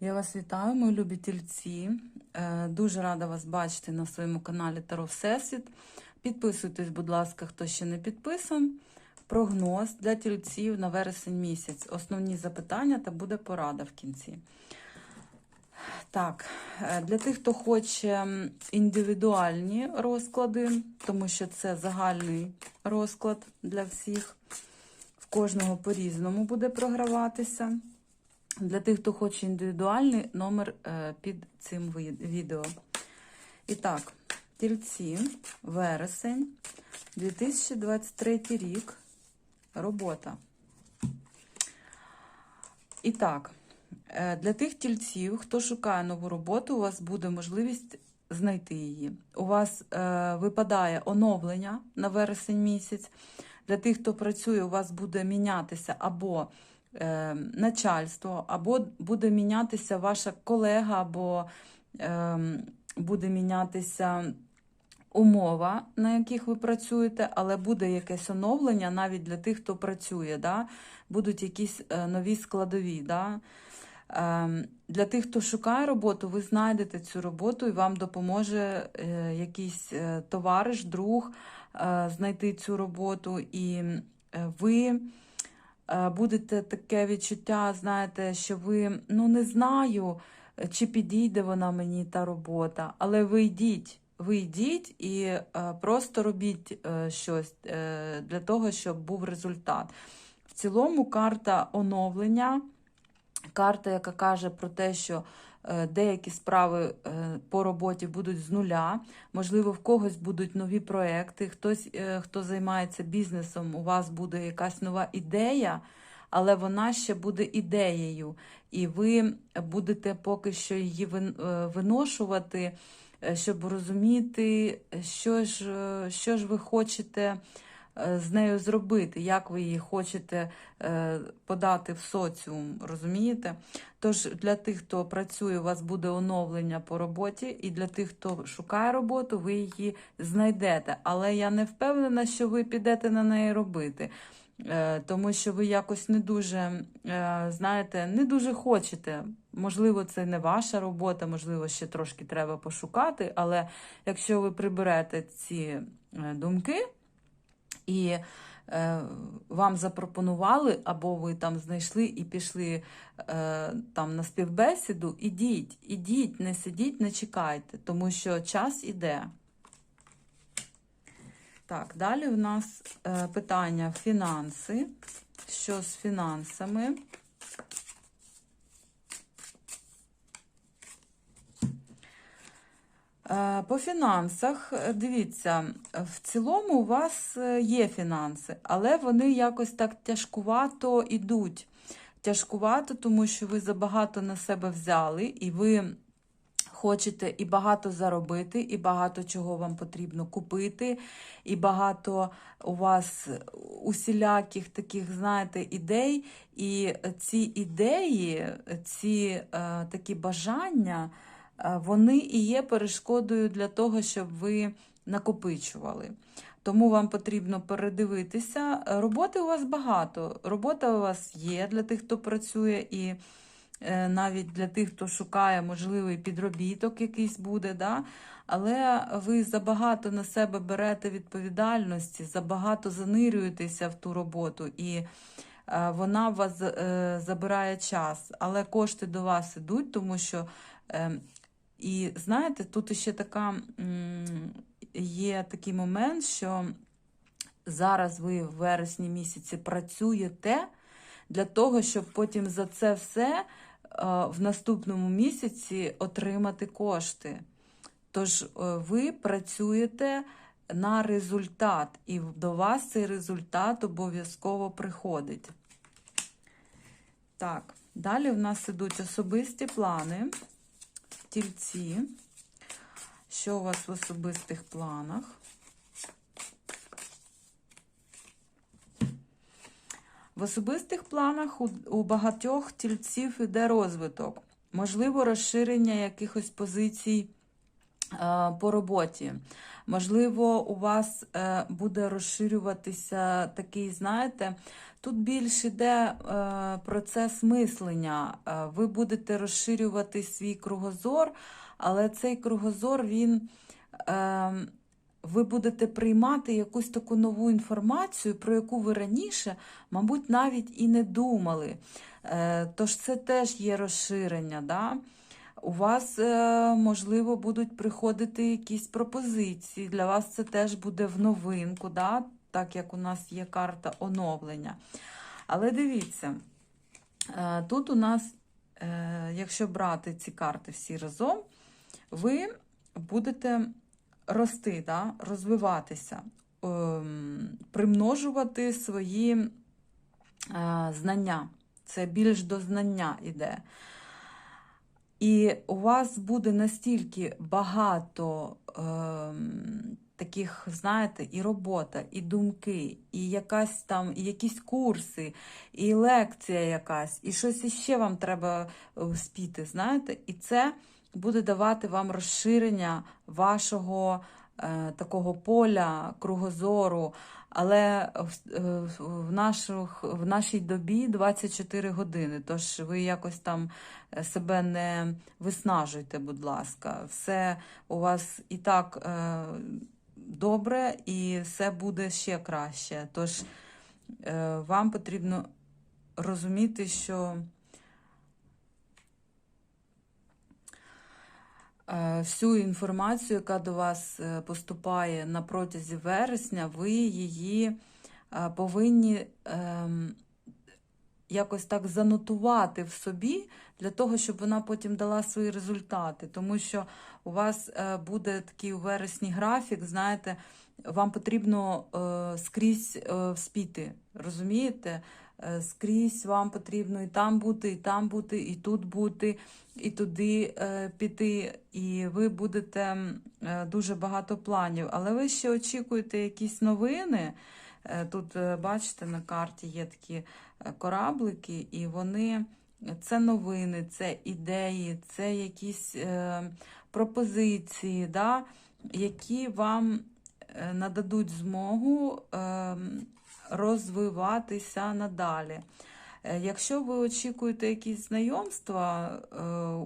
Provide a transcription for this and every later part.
Я вас вітаю, мої любі тільці. Е, Дуже рада вас бачити на своєму каналі Таро Всесвіт. Підписуйтесь, будь ласка, хто ще не підписан. Прогноз для тільців на вересень місяць. Основні запитання та буде порада в кінці. Так, е, для тих, хто хоче індивідуальні розклади, тому що це загальний розклад для всіх. В кожного по-різному буде програватися. Для тих, хто хоче індивідуальний номер е, під цим відео. І так, тільці, вересень, 2023 рік, робота. І так, е, для тих тільців, хто шукає нову роботу, у вас буде можливість знайти її. У вас е, випадає оновлення на вересень місяць. Для тих, хто працює, у вас буде мінятися або е, начальство, або буде мінятися ваша колега, або е, буде мінятися умова, на яких ви працюєте, але буде якесь оновлення навіть для тих, хто працює. Да? Будуть якісь е, нові складові. Да? Для тих, хто шукає роботу, ви знайдете цю роботу і вам допоможе якийсь товариш, друг знайти цю роботу, і ви будете таке відчуття, знаєте, що ви ну не знаю, е, чи підійде вона мені та робота, але ви йдіть. Ви йдіть і е, просто робіть е, щось е, для того, щоб був результат. В цілому карта оновлення, карта, яка каже про те, що е, деякі справи е, по роботі будуть з нуля. Можливо, в когось будуть нові проекти, хтось, е, хто займається бізнесом, у вас буде якась нова ідея, але вона ще буде ідеєю, і ви будете поки що її е, виношувати, е, щоб розуміти, що ж, е, що ж ви хочете е, з нею зробити, як ви її хочете е, подати в соціум, розумієте? Тож для тих, хто працює, у вас буде оновлення по роботі, і для тих, хто шукає роботу, ви її знайдете. Але я не впевнена, що ви підете на неї робити. Е, Тому що ви якось не дуже, е, знаєте, не дуже хочете. Можливо, це не ваша робота, можливо, ще трошки треба пошукати. Але якщо ви приберете ці е, думки і е, вам запропонували, або ви там знайшли і пішли е, там на співбесіду, ідіть, ідіть, не сидіть, не чекайте, тому що час іде. Так, далі у нас е, питання фінанси. Що з фінансами? По фінансах, е, дивіться, в цілому у вас е, є фінанси, але вони якось так тяжкувато йдуть. Тяжкувато, тому що ви забагато на себе взяли, і ви хочете і багато заробити, і багато чого вам потрібно купити, і багато у вас усіляких таких, знаєте, ідей. І ці ідеї, ці е, такі бажання, е, вони і є перешкодою для того, щоб ви накопичували. Тому вам потрібно передивитися. Роботи у вас багато. Робота у вас є для тих, хто працює, і е, навіть для тих, хто шукає можливий підробіток якийсь буде. Да? Але ви забагато на себе берете відповідальності, забагато занирюєтеся в ту роботу, і е, вона вас е, забирає час. Але кошти до вас ідуть, тому що. І знаєте, тут ще така є такий момент, що зараз ви в вересні місяці працюєте для того, щоб потім за це все е, в наступному місяці отримати кошти. Тож е, ви працюєте на результат, і до вас цей результат обов'язково приходить. Так, далі в нас ідуть особисті плани, тільці. Що у вас в особистих планах? В особистих планах у, багатьох тільців іде розвиток, можливо, розширення якихось позицій е, по роботі. Можливо, у вас е, буде розширюватися такий, знаєте, тут більш іде е, процес мислення. Е, Ви будете розширювати свій кругозор, але цей кругозор, він. е, Ви будете приймати якусь таку нову інформацію, про яку ви раніше, мабуть, навіть і не думали. Тож це теж є розширення. Да? У вас, можливо, будуть приходити якісь пропозиції. Для вас це теж буде в новинку, да? Так як у нас є карта оновлення. Але дивіться, е, тут у нас, е, якщо брати ці карти всі разом, ви будете рости, да? розвиватися, ем, примножувати свої е, знання. Це більш до знання іде. І у вас буде настільки багато ем, таких, знаєте, і робота, і думки, і якась там, і якісь курси, і лекція якась, і щось іще вам треба е, спіти, знаєте, і це буде давати вам розширення вашого е, такого поля, кругозору. Але в, е, наших, в нашій добі 24 години, тож ви якось там е, себе не виснажуйте, будь ласка. Все у вас і так е, добре, і все буде ще краще. Тож е, вам потрібно розуміти, що е, всю інформацію, яка до вас е, поступає на протязі вересня, ви її повинні ем, якось так занотувати в собі для того, щоб вона потім дала свої результати. Тому що у вас е, буде такий у вересні графік, знаєте, вам потрібно е, скрізь е, вспіти, розумієте? Скрізь вам потрібно і там бути, і там бути, і тут бути, і туди піти. І ви будете дуже багато планів. Але ви ще очікуєте якісь новини. Е, Тут, е, бачите, на карті є такі е, кораблики, і вони це новини, це ідеї, це якісь пропозиції, да, які вам нададуть змогу е, розвиватися надалі. Якщо ви очікуєте якісь знайомства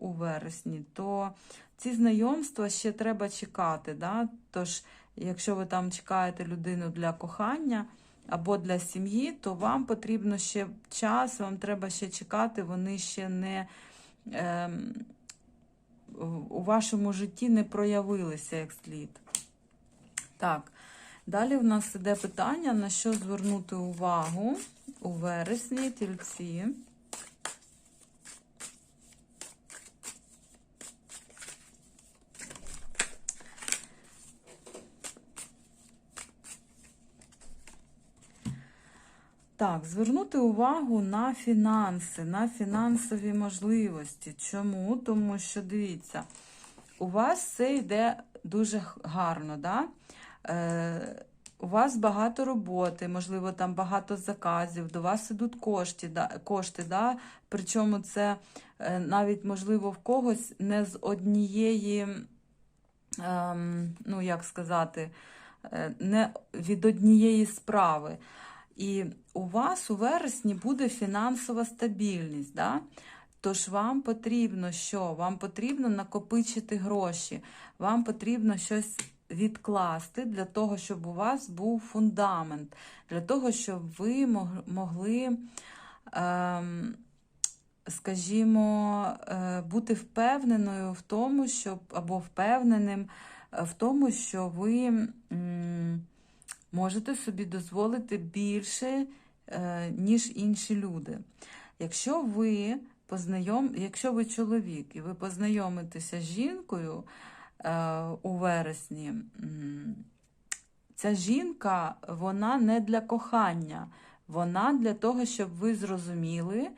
у вересні, то ці знайомства ще треба чекати. Да? Тож, якщо ви там чекаєте людину для кохання або для сім'ї, то вам потрібно ще час, вам треба ще чекати, вони ще не в- у вашому житті не проявилися як слід. Так, далі в нас іде питання, на що звернути увагу у вересні тільці. Так, звернути увагу на фінанси, на фінансові можливості. Чому? Тому що дивіться, у вас все йде дуже гарно, да? Е, у вас багато роботи, можливо, там багато заказів, до вас ідуть кошти, да, кошти, да? причому це е, навіть, можливо, в когось не з однієї, ем, ну як сказати, е, не від однієї справи. І у вас у вересні буде фінансова стабільність. Да? Тож вам потрібно що? Вам потрібно накопичити гроші, вам потрібно щось відкласти для того, щоб у вас був фундамент, для того, щоб ви могли, ем, скажімо, е, бути впевненою в тому, щоб або впевненим е, в тому, що ви. можете собі дозволити більше, ніж інші люди. Якщо ви познайом... Якщо ви чоловік і ви познайомитеся з жінкою е, у вересні, ця жінка вона не для кохання, вона для того, щоб ви зрозуміли,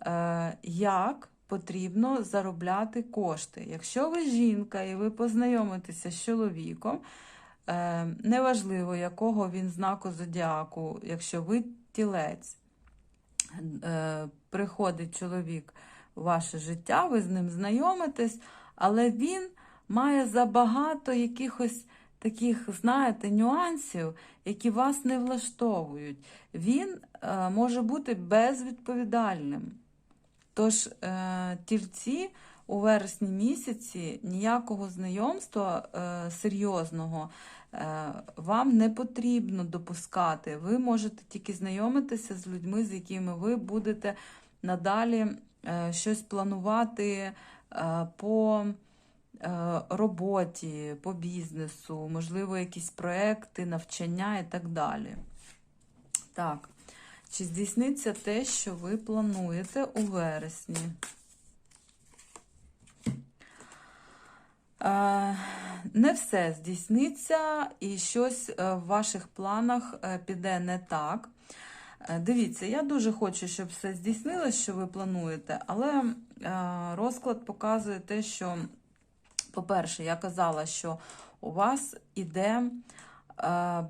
е, як потрібно заробляти кошти. Якщо ви жінка і ви познайомитеся з чоловіком, Е, неважливо, якого він знаку зодіаку, якщо ви тілець, е, приходить чоловік у ваше життя, ви з ним знайомитесь, але він має забагато якихось таких, знаєте, нюансів, які вас не влаштовують. Він е, може бути безвідповідальним. Тож, е, тільці у вересні місяці ніякого знайомства е, серйозного е, вам не потрібно допускати. Ви можете тільки знайомитися з людьми, з якими ви будете надалі е, щось планувати е, по е, роботі, по бізнесу, можливо, якісь проекти, навчання і так далі. Так, чи здійсниться те, що ви плануєте у вересні? Не все здійсниться, і щось е, в ваших планах е, піде не так. Е, Дивіться, я дуже хочу, щоб все здійснилось, що ви плануєте, але е, розклад показує те, що, по-перше, я казала, що у вас іде е,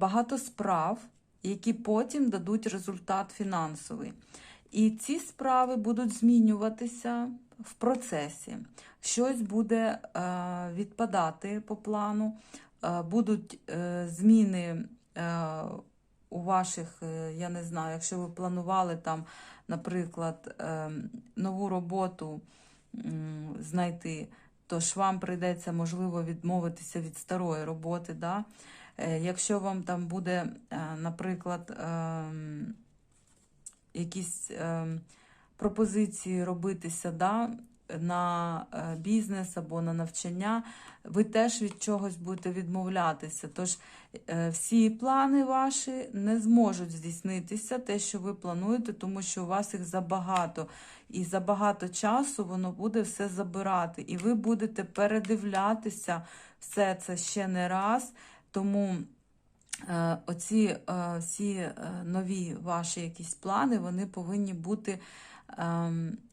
багато справ, які потім дадуть результат фінансовий. І ці справи будуть змінюватися в процесі. Щось буде е, відпадати по плану, е, будуть е, зміни у ваших, я не знаю, якщо ви планували там, наприклад, нову роботу знайти, то ж вам прийдеться, можливо, відмовитися від старої роботи. Да? Якщо вам там буде, наприклад, ем, якісь ем, пропозиції робитися да, на е, бізнес або на навчання, ви теж від чогось будете відмовлятися. Тож е, всі плани ваші не зможуть здійснитися, те, що ви плануєте, тому що у вас їх забагато. І за багато часу воно буде все забирати. І ви будете передивлятися все це ще не раз. Тому е, оці всі нові ваші якісь плани, вони повинні бути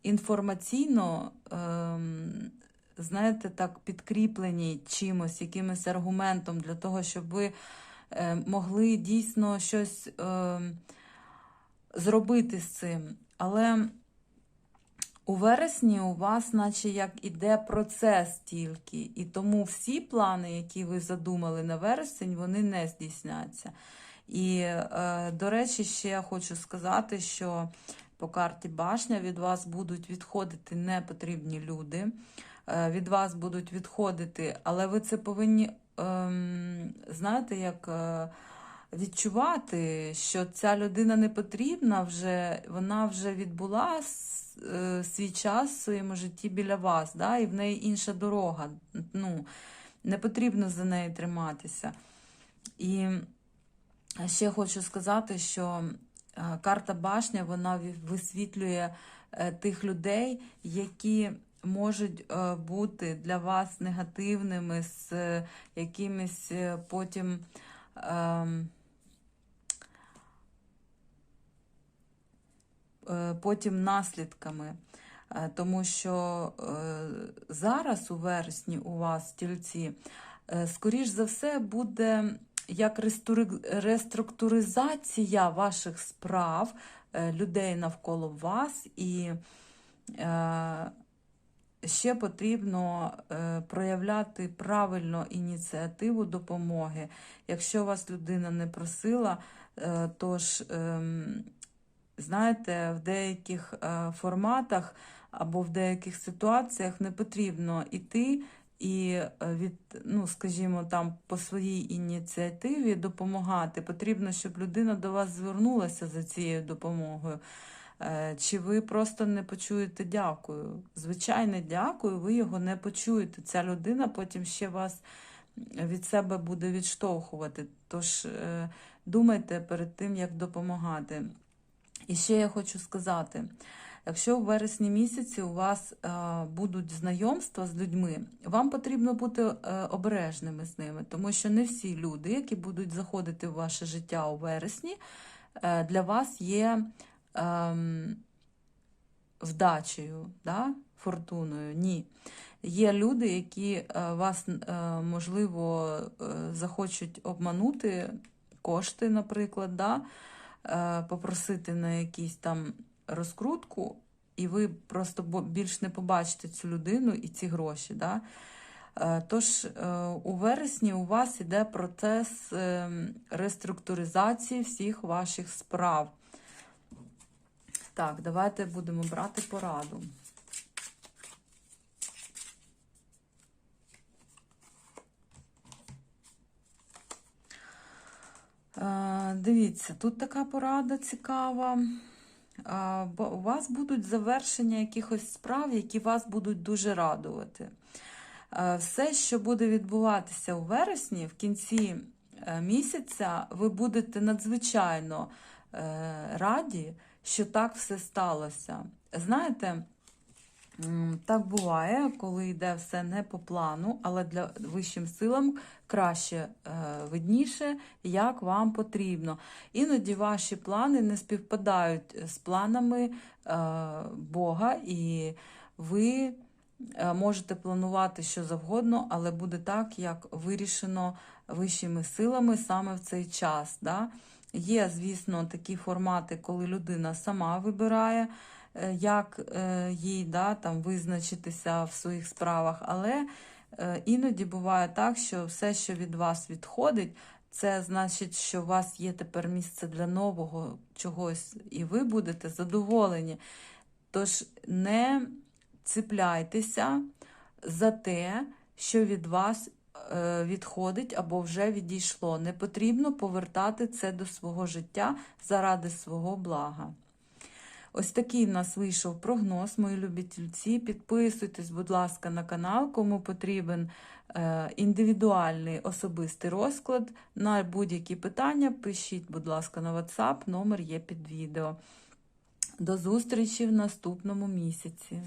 інформаційно, ем, знаєте, так, підкріплені чимось, якимось аргументом для того, щоб ви е, могли дійсно щось ем, зробити з цим. Але у вересні у вас, наче як іде процес тільки, і тому всі плани, які ви задумали на вересень, вони не здійсняться. І, е, до речі, ще хочу сказати, що по карті башня від вас будуть відходити непотрібні люди, е, від вас будуть відходити, але ви це повинні, ем, знаєте, як. е, Відчувати, що ця людина не потрібна вже, вона вже відбула е, свій час в своєму житті біля вас, да, і в неї інша дорога. Ну, не потрібно за нею триматися. І ще хочу сказати, що карта башня вона висвітлює е, тих людей, які можуть е, бути для вас негативними, з е, якимись е, потім. ем, е, потім наслідками. Е, Тому що е, зараз у вересні у вас тільці, е, скоріш за все, буде як реструктуризація ваших справ, е, людей навколо вас, і е, ще потрібно е, проявляти правильно ініціативу допомоги. Якщо вас людина не просила, е, то ж. ем, знаєте, в деяких форматах або в деяких ситуаціях не потрібно іти і е, від, ну, скажімо, там по своїй ініціативі допомагати. Потрібно, щоб людина до вас звернулася за цією допомогою. Е, Чи ви просто не почуєте дякую? Звичайне дякую, ви його не почуєте. Ця людина потім ще вас від себе буде відштовхувати. Тож е, думайте перед тим, як допомагати. І ще я хочу сказати: якщо в вересні місяці у вас е, будуть знайомства з людьми, вам потрібно бути е, обережними з ними, тому що не всі люди, які будуть заходити в ваше життя у вересні, е, для вас є ем, вдачею, да? фортуною. Ні. Є люди, які вас, можливо, захочуть обманути кошти, наприклад, да? попросити на якісь там розкрутку, і ви просто більш не побачите цю людину і ці гроші. Да? Е, Тож е, у вересні у вас іде процес е, реструктуризації всіх ваших справ. Так, давайте будемо брати пораду. Е, Дивіться, тут така порада цікава. Бо у вас будуть завершення якихось справ, які вас будуть дуже радувати. Е, Все, що буде відбуватися у вересні, в кінці е, місяця, ви будете надзвичайно е, раді, що так все сталося. Знаєте, так буває, коли йде все не по плану, але для вищим силам краще е, видніше, як вам потрібно. Іноді ваші плани не співпадають з планами е, Бога, і ви е, можете планувати що завгодно, але буде так, як вирішено вищими силами саме в цей час. Да? Є, звісно, такі формати, коли людина сама вибирає, як е, їй да, там, визначитися в своїх справах, але е, іноді буває так, що все, що від вас відходить, це значить, що у вас є тепер місце для нового чогось, і ви будете задоволені. Тож не цепляйтеся за те, що від вас е, відходить або вже відійшло. Не потрібно повертати це до свого життя заради свого блага. Ось такий в нас вийшов прогноз, мої любі тільці. Підписуйтесь, будь ласка, на канал, кому потрібен е, індивідуальний особистий розклад. На будь-які питання пишіть, будь ласка, на WhatsApp, номер є під відео. До зустрічі в наступному місяці.